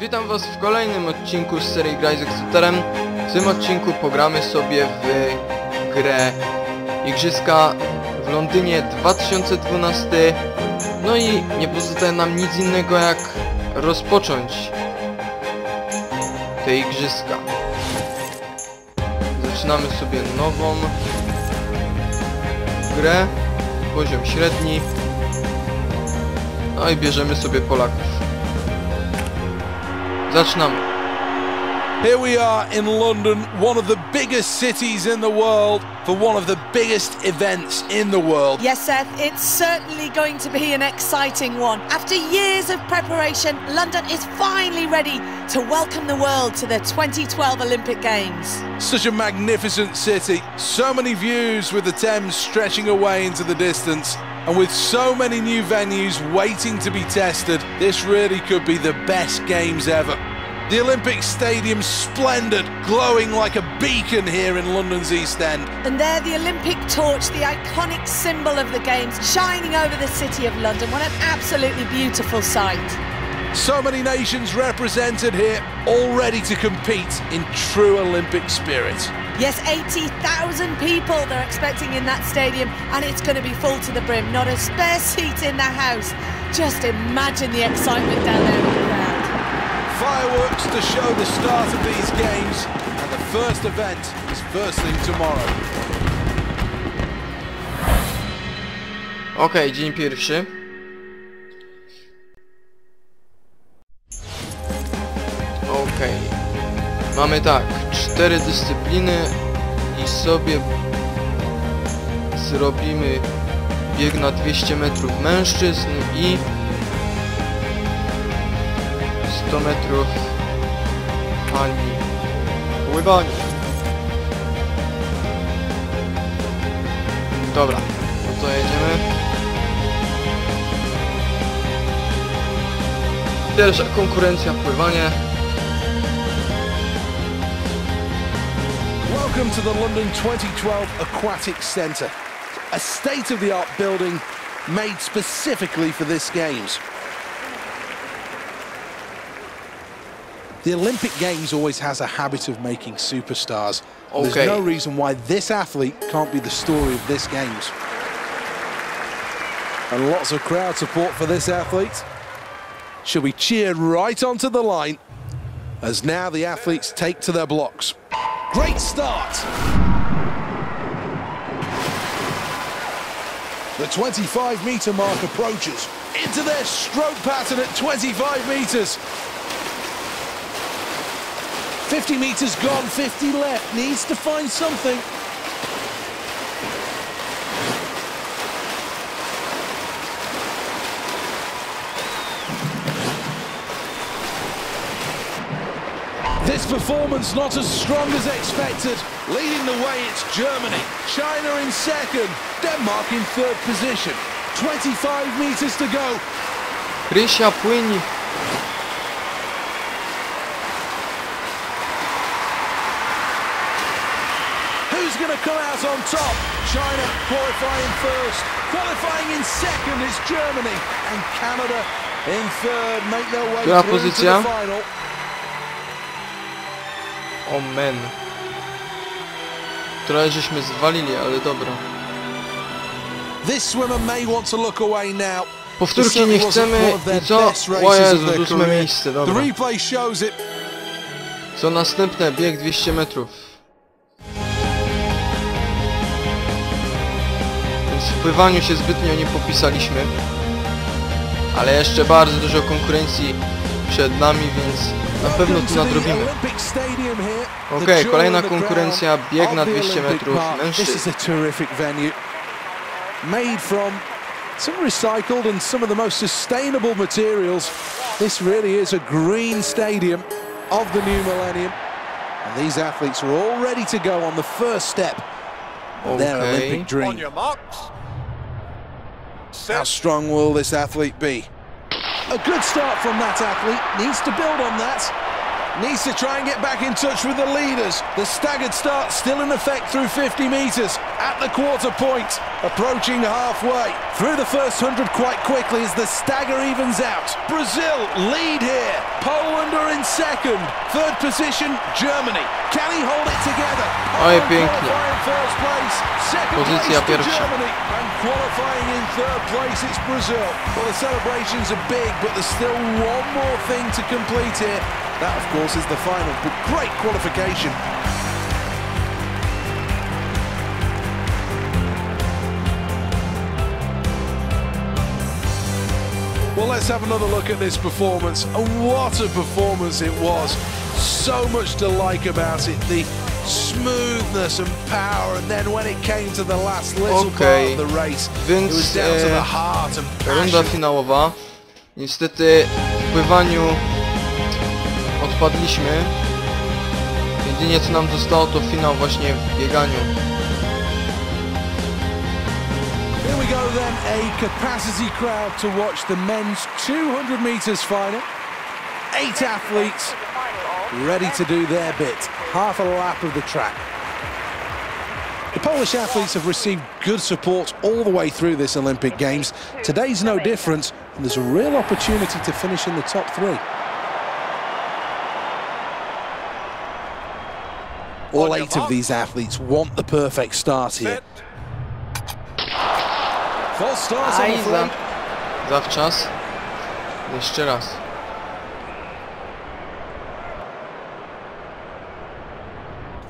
Witam was w kolejnym odcinku z serii Graj z Exeterem. W tym odcinku pogramy sobie w grę Igrzyska w Londynie 2012 No i nie pozostaje nam nic innego jak rozpocząć te Igrzyska. Zaczynamy sobie nową grę Poziom średni. No i bierzemy sobie Polaków Zaczynamy. Here we are in London, one of the biggest cities in the world, for one of the biggest events in the world. Yes, Seth, it's certainly going to be an exciting one. After years of preparation, London is finally ready to welcome the world to the 2012 Olympic Games. Such a magnificent city, so many views with the Thames stretching away into the distance. And with so many new venues waiting to be tested, this really could be the best games ever. The Olympic Stadium splendid, glowing like a beacon here in London's East End. And there, the Olympic torch, the iconic symbol of the Games, shining over the city of London. What an absolutely beautiful sight. So many nations represented here, all ready to compete in true Olympic spirit. Yes, 80,000 people they're expecting in that stadium, and it's going to be full to the brim. Not a spare seat in the house. Just imagine the excitement down there in the crowd. Fireworks to show the start of these games, and the first event is first thing tomorrow. Okej, dzień pierwszy. Okej. Mamy tak, cztery dyscypliny i sobie zrobimy bieg na 200 metrów mężczyzn i 100 metrów pani pływanie. Dobra, no to jedziemy. Pierwsza konkurencja pływanie. Welcome to the London 2012 Aquatic Centre, a state-of-the-art building made specifically for this Games. The Olympic Games always has a habit of making superstars. Okay. There's no reason why this athlete can't be the story of this Games. And lots of crowd support for this athlete. She'll be cheered right onto the line as now the athletes take to their blocks. Great start. The 25 metre mark approaches into their stroke pattern at 25 metres. 50 metres gone, 50 left. Needs to find something. This performance not as strong as expected. Leading the way, it's Germany. China in second. Denmark in third position. 25 metres to go. Krysia płyń. Going to come out on top? China qualifying first. Qualifying in second is Germany. And Canada in third make their way Która through to the final. O men. Trochę żeśmy zwalili, ale dobra. This swimmer may want to look away now. Powtórki nie chcemy i co? O Jezu, ósme miejsce, dobra. Co następne? Bieg 200 metrów. Pływaniu się zbytnio nie popisaliśmy. Ale jeszcze bardzo dużo konkurencji przed nami, więc na pewno to nadrobimy. Jewel kolejna konkurencja, bieg na the 200 Olympic metrów mężczyzn. Made from some recycled and some of the most sustainable materials. This really is a green stadium of the new millennium. And these athletes are all ready to go on the first step of their. Olympic dream. On your marks. How strong will this athlete be? A good start from that athlete. Needs to build on that. Needs to try and get back in touch with the leaders. The staggered start still in effect through 50 metres. at the quarter point, approaching halfway. Through the first 100 quite quickly as the stagger evens out. Brazil lead here. Poland are in second. Third position, Germany. Can he hold it together? Oj, pięknie. qualifying first place. Second Pozycja place to pierwsza. Germany. And qualifying in third place, it's Brazil. Well, the celebrations are big, but there's still one more thing to complete here. That, of course, is the final. But great qualification. Well, let's have another look at this performance. And what a performance it was. So much to like about it. The smoothness and power. And then when it came to the last little Okej. part of the race, Więc, it was down to the eh, heart and Runda passion. finałowa. Niestety w pływaniu Jedynie co nam zostało to finał właśnie w bieganiu. Here we go then, a capacity crowd to watch the men's 200 metres final. Eight athletes ready to do their bit. Half a lap of the track. The Polish athletes have received good support all the way through this Olympic Games. Today's no different, and there's a real opportunity to finish in the top three. All eight of these athletes want the perfect start here. False start on Aj, the za, front. zawczas. Jeszcze raz.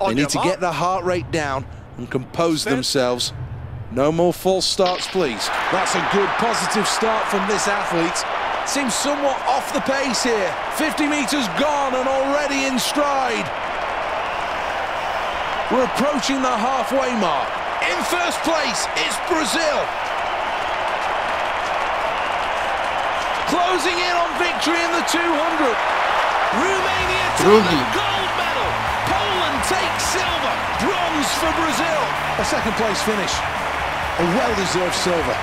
They need to get their heart rate down and compose themselves. No more false starts, please. That's a good positive start from this athlete. Seems somewhat off the pace here. 50 metres gone and already in stride. We're approaching the halfway mark. In first place, it's Brazil. Closing in on victory in the 200. Romania to the gold medal. Poland takes silver. Bronze for Brazil. A second place finish. A well-deserved silver.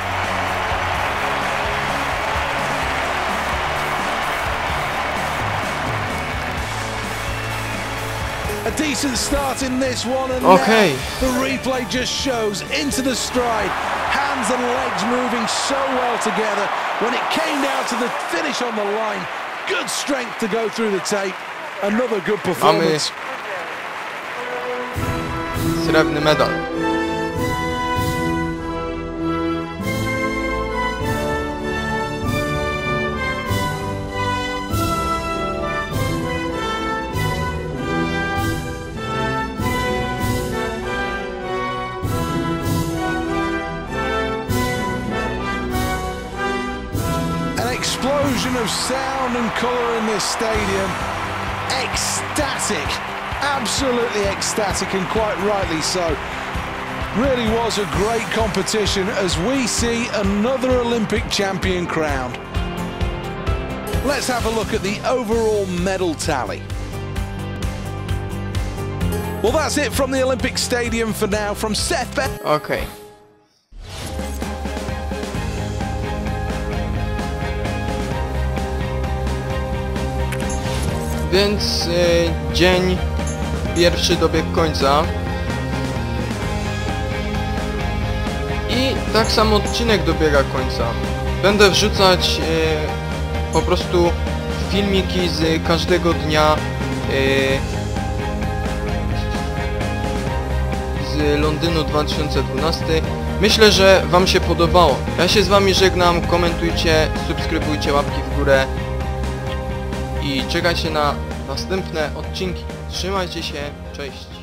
A decent start in this one, and Okay. now the replay just shows into the stride, hands and legs moving so well together. When it came down to the finish on the line, good strength to go through the tape. Another good performance. Srebrny medal. Of sound and colour in this stadium. Ecstatic. Absolutely ecstatic, and quite rightly so. Really was a great competition as we see another Olympic champion crowned. Let's have a look at the overall medal tally. Well, that's it from the Olympic Stadium for now. From Seth. Okej. Więc y, dzień pierwszy dobiegł końca. I tak samo odcinek dobiega końca. Będę wrzucać y, po prostu filmiki z każdego dnia y, z Londynu 2012. Myślę, że Wam się podobało. Ja się z Wami żegnam, komentujcie, subskrybujcie, łapki w górę i czekajcie na następne odcinki. Trzymajcie się, cześć.